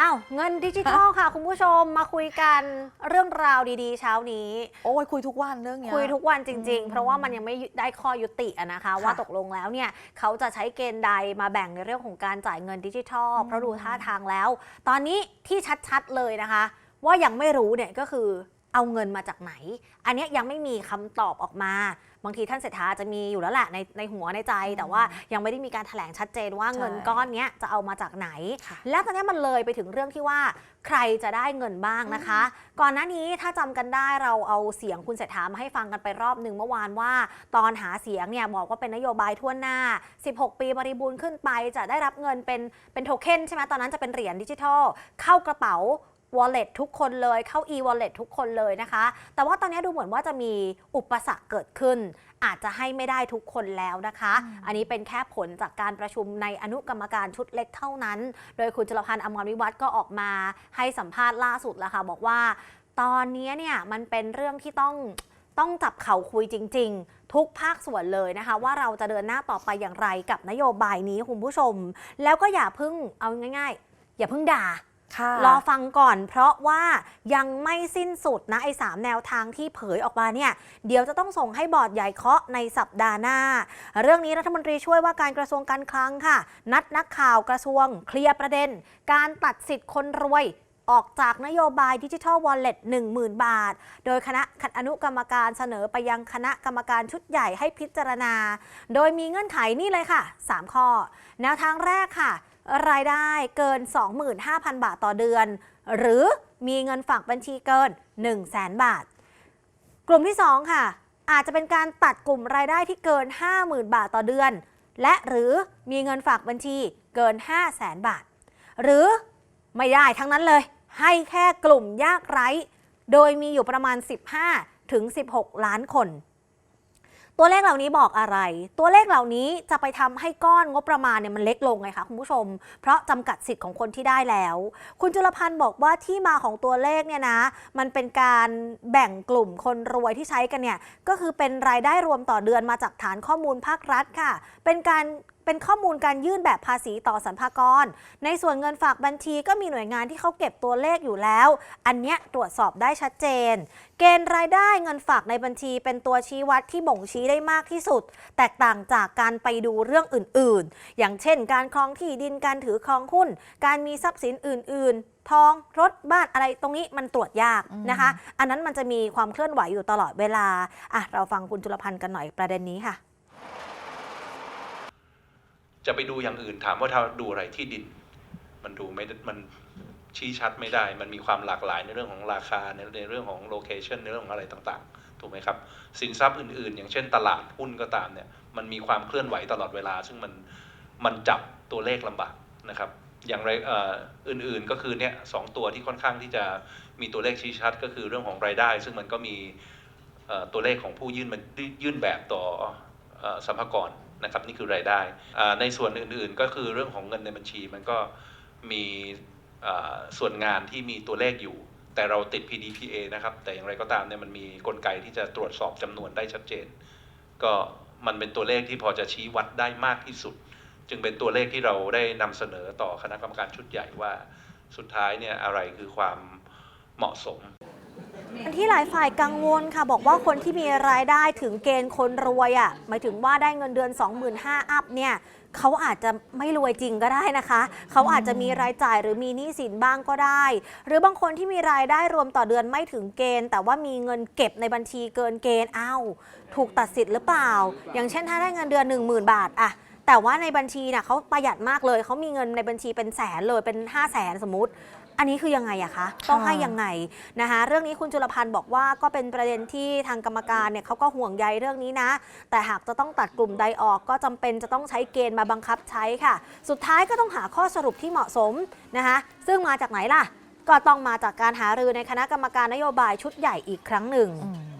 อ้าวเงินดิจิทัลค่ะ คุณผู้ชมมาคุยกันเรื่องราวดีๆ เช้านี้ โอ้ยคุยทุกวันเรื่องเนี้ย คุยทุกวันจริงอืๆมเพราะว่ามันยังไม่ได้ข้อยุติอะนะคะ ว่าตกลงแล้วเนี่ยเขาจะใช้เกณฑ์ใดมาแบ่งในเรื่องของการจ่ายเงินดิจิทัล เพราะดูท่าทางแล้ว ตอนนี้ที่ชัดๆเลยนะคะ ว่ายังไม่รู้เนี่ยก็คือ เอาเงินมาจากไหน อันเนี้ยยังไม่มีคำตอบออกมา บางทีท่านเศรษฐาจะมีอยู่แล้วแหละในในหัวในใจ แต่ว่ายังไม่ได้มีการแถลงชัดเจนว่าเงินก้อนเนี้ยจะเอามาจากไหนค่ะและตอนนี้มันเลยไปถึงเรื่องที่ว่าใครจะได้เงินบ้างนะคะ ก่อนหน้านี้ถ้าจำกันได้เราเอาเสียงคุณเศรษฐามาให้ฟังกันไปรอบหนึ่งเมื่อวานว่า ตอนหาเสียงเนี่ยบอกว่าเป็นนโยบายทั่วหน้า 16 ปีบริบูรณ์ขึ้นไปจะได้รับเงินเป็นเป็นโทเค็นใช่ไหมตอนนั้นจะเป็นเหรียญดิจิทัลเข้ากระเป๋า wallet ทุกคนเลยเข้า e-wallet ทุกคนเลยนะคะ แต่ว่าตอนนี้ดูเหมือนว่าจะมีอุปสรรคเกิดขึ้น อาจจะให้ไม่ได้ทุกคนแล้วนะคะ อันนี้เป็นแค่ผลจากการประชุมในอนุกรรมการชุดเล็กเท่านั้น โดยคุณจรพันธ์อมรวิวัฒน์ก็ออกมาให้สัมภาษณ์ล่าสุดแล้วค่ะบอกว่า ตอนนี้เนี่ยมันเป็นเรื่องที่ต้องต้องจับเข่าคุยจริง ๆ ทุกภาคส่วนเลยนะคะ ว่าเราจะเดินหน้าต่อไปอย่างไรกับนโยบายนี้คุณผู้ชม แล้วก็อย่าเพึ่งเอาง่าย ๆ อย่าเพึ่งด่าค่ะ รอฟังก่อน เพราะว่ายังไม่สิ้นสุดนะไอ้สามแนวทางที่เผยออกมาเนี่ย เดี๋ยวจะต้องส่งให้บอร์ดใหญ่เคาะในสัปดาห์หน้า เรื่องนี้รัฐมนตรีช่วยว่าการกระทรวงการคลังค่ะ นัดนักข่าวกระทรวงเคลียร์ประเด็น การตัดสิทธิ์คนรวย ออกจากนโยบายดิจิทัลวอลเล็ต10,000 บาท โดยคณะอนุกรรมการเสนอไปยังคณะกรรมการชุดใหญ่ให้พิจารณา โดยมีเงื่อนไขนี่เลยค่ะ 3 ข้อ แนวทางแรกค่ะ รายได้เกิน 25,000 บาทต่อเดือน หรือมีเงินฝากบัญชีเกิน 1 0 0 0 0แบาท กลุ่มที่ 2 ค่ะ อาจจะเป็นการตัดกลุ่มรายได้ที่เกิน 50,000 บาทต่อเดือน และหรือมีเงินฝากบัญชีเกิน 5 0 0 0 0 0 บาท หรือไม่ได้ทั้งนั้นเลย ให้แค่กลุ่มยากไร้ โดยมีอยู่ประมาณ 15 ถึง 16 ล้านคน ตัวเลขเหล่านี้บอกอะไร ตัวเลขเหล่านี้จะไปทำให้ก้อนงบประมาณเนี่ยมันเล็กลงไงคะคุณผู้ชม เพราะจำกัดสิทธิ์ของคนที่ได้แล้ว คุณจุลพันธ์บอกว่าที่มาของตัวเลขเนี่ยนะ มันเป็นการแบ่งกลุ่มคนรวยที่ใช้กันเนี่ย ก็คือเป็นรายได้รวมต่อเดือนมาจากฐานข้อมูลภาครัฐค่ะ เป็นการ เป็นข้อมูลการยื่นแบบภาษีต่อสรรพากร ในส่วนเงินฝากบัญชีก็มีหน่วยงานที่เขาเก็บตัวเลขอยู่แล้ว อันเนี้ยตรวจสอบได้ชัดเจน เกณฑ์รายได้เงินฝากในบัญชีเป็นตัวชี้วัดที่บ่งชี้ได้มากที่สุด แตกต่างจากการไปดูเรื่องอื่นๆ อย่างเช่น การครองที่ดินการถือครองหุ้น การมีทรัพย์สินอื่น ๆทองรถบ้านอะไรตรงนี้มันตรวจยากนะคะ อันนั้นมันจะมีความเคลื่อนไหวอยู่ตลอดเวลาอะเราฟังคุณจุลพันธ์กันหน่อยประเด็นนี้ค่ะ จะไปดูอย่างอื่นถามว่าถ้าดูอะไรที่ดิน มันดูไม่มันชี้ชัดไม่ได้ มันมีความหลากหลายในเรื่องของราคาในเรื่องของโลเคชันในเรื่องของอะไรต่างๆ ถูกไหมครับ สินทรัพย์อื่นๆ อย่างเช่นตลาดหุ้นก็ตามเนี่ย มันมีความเคลื่อนไหวตลอดเวลา ซึ่งมันมันจับตัวเลขลำบากนะครับ อย่างไรอ,อื่นๆก็คือเนี่ยสองตัวที่ค่อนข้างที่จะมีตัวเลขชี้ชัด ก็คือเรื่องของรายได้ ซึ่งมันก็มีตัวเลขของผู้ยื่นมันยื่นแบบต่ออสัมภากร นะครับนี่คือรายได้ ในส่วนอื่นๆ ก็คือเรื่องของเงินในบัญชีมันก็มีส่วนงานที่มีตัวเลขอยู่ แต่เราติด PDPA นะครับ แต่อย่างไรก็ตามเนี่ยมันมีกลไกที่จะตรวจสอบจำนวนได้ชัดเจน ก็มันเป็นตัวเลขที่พอจะชี้วัดได้มากที่สุด จึงเป็นตัวเลขที่เราได้นำเสนอต่อคณะกรรมการชุดใหญ่ว่าสุดท้ายเนี่ยอะไรคือความเหมาะสม ที่หลายฝ่ายกังวลค่ะ บอกว่าคนที่มีรายได้ถึงเกณฑ์คนรวยอะ่ะหมายถึงว่าได้เงินเดือน 25,000อัพเนี่ยเขาอาจจะไม่รวยจริงก็ได้นะคะ เขาอาจจะมีรายจ่ายหรือมีหนี้สินบ้างก็ได้ หรือบางคนที่มีรายได้รวมต่อเดือนไม่ถึงเกณฑ์ แต่ว่ามีเงินเก็บในบัญชีเกินเกณฑ์อ้าวถูกตัดสิทธิ์หรือเปล่า อย่างเช่นถ้าได้เงินเดือน 10,000 บาทอะแต่ว่าในบัญชีน่ะเขาประหยัดมากเลย เขามีเงินในบัญชีเป็นแสนเลยเป็น 5 0 0แสนสมมติ อันนี้คือยังไงอะคะต้องให้ยังไงนะคะเรื่องนี้คุณจุลพันธ์บอกว่าก็เป็นประเด็นที่ทางกรรมการเนี่ยเขาก็ห่วงใยเรื่องนี้นะ แต่หากจะต้องตัดกลุ่มใดออกก็จำเป็นจะต้องใช้เกณฑ์มาบังคับใช้ค่ะ สุดท้ายก็ต้องหาข้อสรุปที่เหมาะสมนะคะซึ่งมาจากไหนล่ะ ก็ต้องมาจากการหารือในคณะกรรมการนโยบายชุดใหญ่อีกครั้งหนึ่งอืม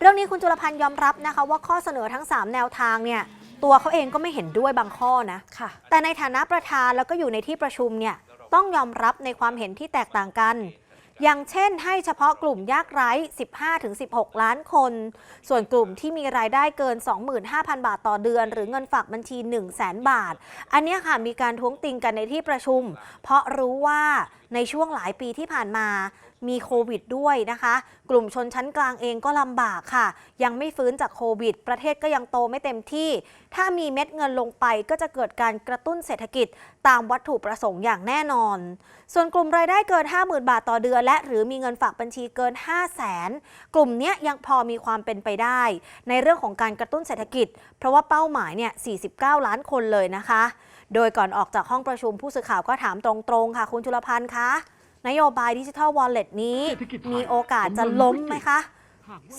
เรื่องนี้คุณจุลพันธ์ยอมรับนะคะว่าข้อเสนอทั้ง 3 แนวทางเนี่ยตัวเขาเองก็ไม่เห็นด้วยบางข้อนะค่ะแต่ในฐานะประธานแล้วก็อยู่ในที่ประชุมเนี่ย ต้องยอมรับในความเห็นที่แตกต่างกัน อย่างเช่น ให้เฉพาะกลุ่มยากไร้ 15-16 ล้านคน ส่วนกลุ่มที่มีรายได้เกิน 25,000 บาทต่อเดือน หรือเงินฝากบัญชี 1 0 0 0 0แบาท อันนี้ค่ะมีการท้วงติงกันในที่ประชุม เพราะรู้ว่าในช่วงหลายปีที่ผ่านมามีโควิดด้วยนะคะ กลุ่มชนชั้นกลางเองก็ลำบากค่ะ ยังไม่ฟื้นจากโควิด ประเทศก็ยังโตไม่เต็มที่ ถ้ามีเม็ดเงินลงไปก็จะเกิดการกระตุ้นเศรษฐกิจตามวัตถุประสงค์อย่างแน่นอน ส่วนกลุ่มรายได้เกิน 50,000 บาทต่อเดือน และหรือมีเงินฝากบัญชีเกิน 5 0 0แสนกลุ่มเนี้ยยังพอมีความเป็นไปได้ ในเรื่องของการกระตุ้นเศรษฐกิจ เพราะว่าเป้าหมายเนี่ย 49 ล้านคนเลยนะคะ โดยก่อนออกจากห้องประชุมผู้สื่อข่าวก็ถามตรงๆ ค่ะ คุณจุลพันธ์คะนโยบายดิจิทัลวอลเล็ตนี้มีโอกาสจะล้มไหมคะ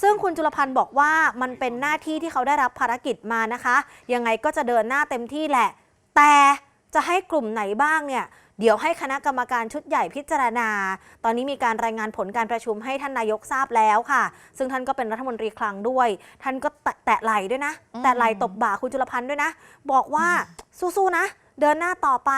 ซึ่งคุณจุลพันธ์บอกว่ามันเป็นหน้าที่ที่เขาได้รับภารกิจมานะคะ ยังไงก็จะเดินหน้าเต็มที่แหละ แต่จะให้กลุ่มไหนบ้างเนี่ย เดี๋ยวให้คณะกรรมการชุดใหญ่พิจารณา ตอนนี้มีการรายงานผลการประชุมให้ท่านนายกทราบแล้วค่ะ ซึ่งท่านก็เป็นรัฐมนตรีคลังด้วย ท่านก็แตะแตะไหลด้วยนะอืมแตะไหลตบบ่าคุณจุลพันธ์ด้วยนะ บอกว่าสู้ๆนะ เดินหน้าต่อไป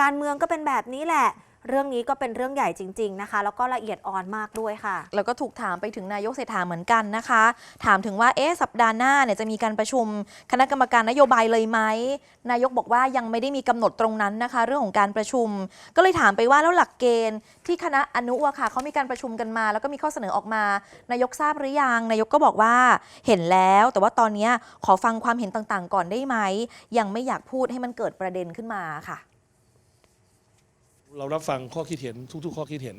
การเมืองก็เป็นแบบนี้แหละ เรื่องนี้ก็เป็นเรื่องใหญ่จริง ๆนะคะ แล้วก็ละเอียดอ่อนมากด้วยค่ะ แล้วก็ถูกถามไปถึงนายกเศรษฐาเหมือนกันนะคะ ถามถึงว่าเอ๊ะสัปดาห์หน้าเนี่ยจะมีการประชุมคณะกรรมการนโยบายเลยไหมนายกบอกว่ายังไม่ได้มีกำหนดตรงนั้นนะคะ เรื่องของการประชุม ก็เลยถามไปว่าแล้วหลักเกณฑ์ ที่คณะอนุอะค่ะเขามีการประชุมกันมา แล้วก็มีข้อเสนอออกมา นายกทราบหรือยังนายกก็บอกว่าเห็นแล้ว แต่ว่าตอนนี้ขอฟังความเห็นต่างๆ ก่อนได้ไหมยังไม่อยากพูดให้มันเกิดประเด็นขึ้นมาค่ะ เรารับฟังข้อคิดเห็นทุก ๆ ข้อคิดเห็น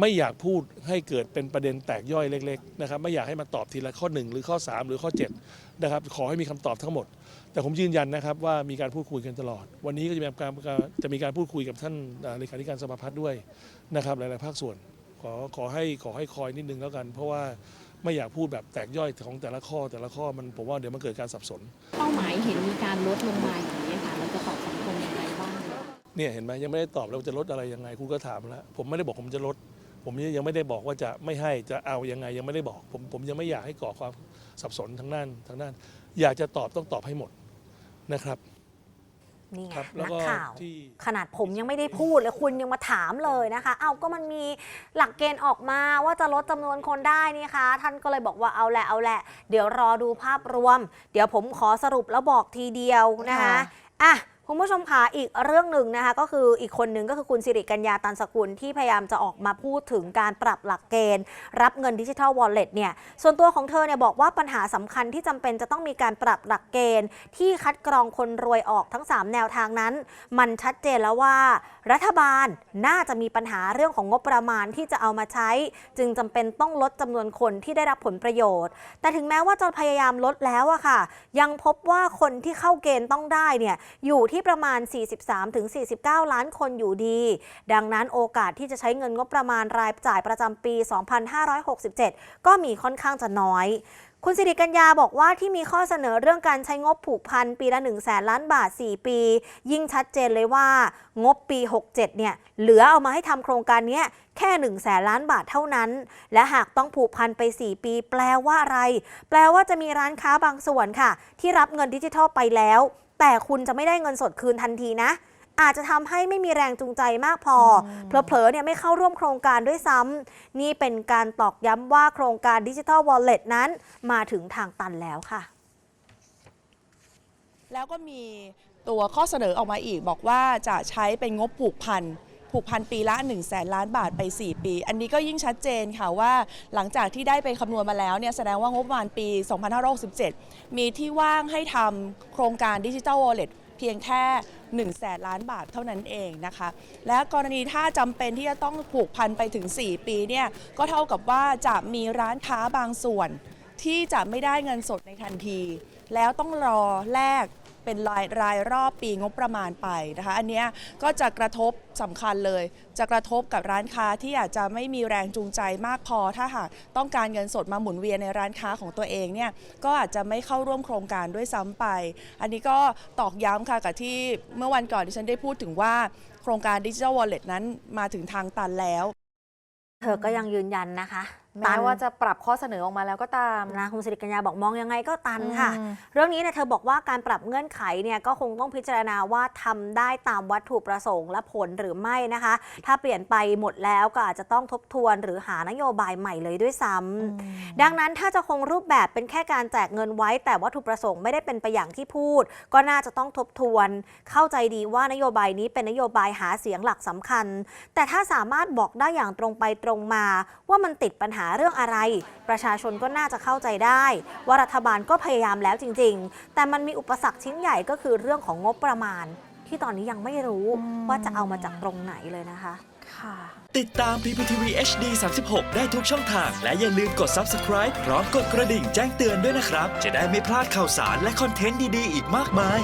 ไม่อยากพูดให้เกิดเป็นประเด็นแตกย่อยเล็กๆนะครับไม่อยากให้มาตอบทีละข้อ 1 หรือข้อ 3 หรือข้อ7นะครับขอให้มีคำตอบทั้งหมด แต่ผมยืนยันนะครับว่ามีการพูดคุยกันตลอด วันนี้ก็จะมีการจะมีการพูดคุยกับท่านเลขาธิการสภาพัฒน์ด้วยนะครับหลายๆภาคส่วน ขอขอให้ขอให้คอยนิดนึงแล้วกัน เพราะว่าไม่อยากพูดแบบแตกย่อยของแต่ละข้อแต่ละข้อมันผมว่าเดี๋ยวมันเกิดการสับสน เป้าหมายเห็นมีการลดลงมาอย่าง เนี่ยเห็นไหมยังไม่ได้ตอบแล้ววาจะลดอะไรยังไงคุณก็ถามแล้วผมไม่ได้บอกผมจะลด ผมยังไม่ได้บอกว่าจะไม่ให้จะเอายังไงยังไม่ได้บอก ผมผมยังไม่อยากให้ก่อความสับสนทางด้านทางด้าน อยากจะตอบต้องตอบให้หมดนะครับนี่ไงครับแล้วนักก็ข่าวที่ขนาดผมยังไม่ได้พูดเลยคุณยังมาถามเลยนะคะ เอาก็มันมีหลักเกณฑ์ออกมาว่าจะลดจำนวนคนได้นี่คะ ท่านก็เลยบอกว่าเอาแหละเอาแหละ เดี๋ยวรอดูภาพรวม เดี๋ยวผมขอสรุปแล้วบอกทีเดียวนะคะค่ะอะ คุณผู้ชมคะอีกเรื่องหนึ่งนะคะก็คืออีกคนหนึ่งก็คือคุณสิริกัญญาตันสกุลที่พยายามจะออกมาพูดถึงการปรับหลักเกณฑ์ รับเงินดิจิทัลวอลเล็ตเนี่ยส่วนตัวของเธอเนี่ยบอกว่าปัญหาสำคัญที่จำเป็นจะต้องมีการปรับหลักเกณฑ์ ที่คัดกรองคนรวยออกทั้ง 3 แนวทางนั้น มันชัดเจนแล้วว่า รัฐบาลน่าจะมีปัญหาเรื่องของงบประมาณที่จะเอามาใช้ จึงจำเป็นต้องลดจำนวนคนที่ได้รับผลประโยชน์ แต่ถึงแม้ว่าจะพยายามลดแล้วอะค่ะ ยังพบว่าคนที่เข้าเกณฑ์ต้องได้เนี่ยอยู่ที่ประมาณ 43-49 ล้านคนอยู่ดี ดังนั้นโอกาสที่จะใช้เงินงบประมาณรายจ่ายประจำปี 2567 ก็มีค่อนข้างจะน้อยคุณสิริกัญญาบอกว่าที่มีข้อเสนอเรื่องการใช้งบผูกพันปีละ1 0 0 0 0แสนล้านบาท 4 ปี ยิ่งชัดเจนเลยว่างบปี 67 เนี่ย เหลือเอามาให้ทำโครงการนี้แค่1 0 0 0 0แสนล้านบาทเท่านั้น และหากต้องผูกพันไป 4 ปี แปลว่าอะไร แปลว่าจะมีร้านค้าบางส่วนค่ะ ที่รับเงินดิจิทัลไปแล้ว แต่คุณจะไม่ได้เงินสดคืนทันทีนะ อาจจะทำให้ไม่มีแรงจูงใจมากพอ เผลอๆเนี่ยไม่เข้าร่วมโครงการด้วยซ้ำนี่เป็นการตอกย้ำว่าโครงการดิจิทัลวอลเล็ตนั้น มาถึงทางตันแล้วค่ะ แล้วก็มีตัวข้อเสนอออกมาอีกบอกว่าจะใช้เป็นงบผูกพัน ผูกพันปีละ1 0 0 0แสนล้านบาทไป 4 ปี อันนี้ก็ยิ่งชัดเจนค่ะว่าหลังจากที่ได้ไปคำนวณมาแล้วเนี่ยแสดงว่างบประมาณปี 2567 มีที่ว่างให้ทำโครงการดิจิ t a ลวอลเล็ตเพียงแค่1 0 0 0แสนล้านบาทเท่านั้นเองนะคะ และกรณีถ้าจำเป็นที่จะต้องผูกพันไปถึง 4 ปีเนี่ยก็เท่ากับว่าจะมีร้านค้าบางส่วน ที่จะไม่ได้เงินสดในทันที แล้วต้องรอแลก เป็นรายรายรอบปีงบประมาณไปนะคะ อันเนี้ยก็จะกระทบสำคัญเลย จะกระทบกับร้านค้าที่อาจจะไม่มีแรงจูงใจมากพอ ถ้าหากต้องการเงินสดมาหมุนเวียนในร้านค้าของตัวเองเนี่ยก็อาจจะไม่เข้าร่วมโครงการด้วยซ้ำไป อันนี้ก็ตอกย้ำค่ะกับที่เมื่อวันก่อนที่ฉันได้พูดถึงว่าโครงการดิจิทัลวอลเล็ตนั้นมาถึงทางตันแล้ว เธอก็ยังยืนยันนะคะ แม้ว่าจะปรับข้อเสนอออกมาแล้วก็ตามนะคุณสิริกัญญาบอกมองยังไงก็ตันค่ะอืมเรื่องนี้เนี่ยเธอบอกว่าการปรับเงื่อนไขเนี่ยก็คงต้องพิจารณาว่าทำได้ตามวัตถุประสงค์และผลหรือไม่นะคะ ถ้าเปลี่ยนไปหมดแล้วก็อาจจะต้องทบทวนหรือหานโยบายใหม่เลยด้วยซ้ำดังนั้นถ้าจะคงรูปแบบเป็นแค่การแจกเงินไว้ แต่วัตถุประสงค์ไม่ได้เป็นไปอย่างที่พูด ก็น่าจะต้องทบทวน เข้าใจดีว่านโยบายนี้เป็นนโยบายหาเสียงหลักสำคัญ แต่ถ้าสามารถบอกได้อย่างตรงไปตรงมาว่ามันติดปัญหาเรื่องอะไร ประชาชนก็น่าจะเข้าใจได้ ว่ารัฐบาลก็พยายามแล้วจริง ๆ แต่มันมีอุปสรรคชิ้นใหญ่ก็คือเรื่องของงบประมาณ ที่ตอนนี้ยังไม่รู้อืมว่าจะเอามาจากตรงไหนเลยนะคะค่ะติดตาม PPTV HD 36 ได้ทุกช่องทาง และอย่าลืมกด subscribe พร้อมกดกระดิ่งแจ้งเตือนด้วยนะครับ จะได้ไม่พลาดข่าวสารและคอนเทนต์ดี ๆ อีกมากมาย